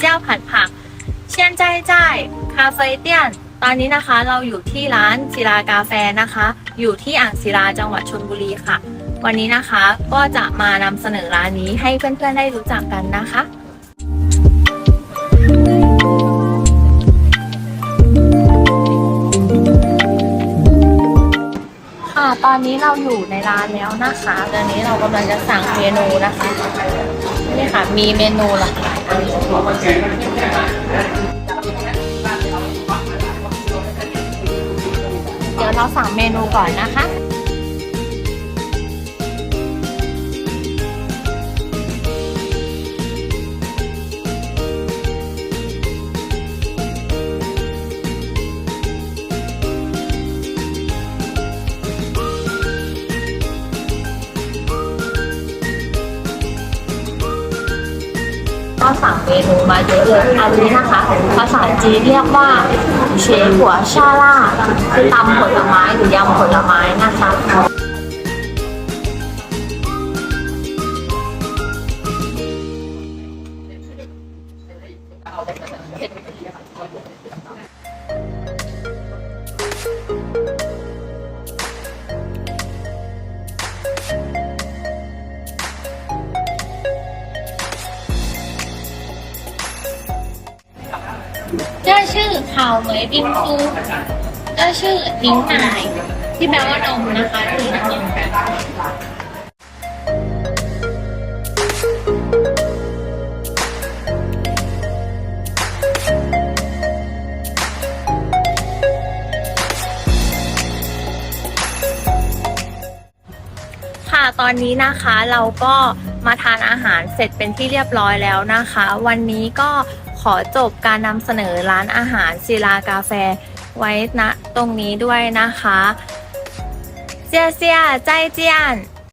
เจ้าผัดผักเชียนใจใจคาเฟ่เตียน ตอนนี้นะคะเราอยู่ที่ร้านศิลากาแฟนะคะ อยู่ที่อ่างศิลาจังหวัดชลบุรีค่ะ วันนี้นะคะก็จะมานำเสนอร้านนี้ให้เพื่อนๆได้รู้จักกันนะคะค่ะตอนนี้เราอยู่ในร้านแล้วนะคะ ตอนนี้เรากำลังจะสั่งเมนูนะคะ นี่ค่ะมีเมนูหลากหลายอัน เดี๋ยวเราสั่งเมนูก่อนนะคะ ก็สั่งเมนูมาเยอะเลย อันนี้นะคะ ภาษาจีนเรียกว่าเฉยหัวชาล่าคือตำผลไม้หรือยำผลไม้นะคะ เจ้าชื่อเขาเหมยบินซูเจ้าชื่อนิ้งนาย ที่แปลว่านมนะคะที่นมค่ะตอนนี้นะคะเราก็ มาทานอาหารเสร็จเป็นที่เรียบร้อยแล้วนะคะ วันนี้ก็ขอจบการนำเสนอร้านอาหารศิลากาแฟไว้ณตรงนี้ด้วยนะคะ เจียเจียใจเจียน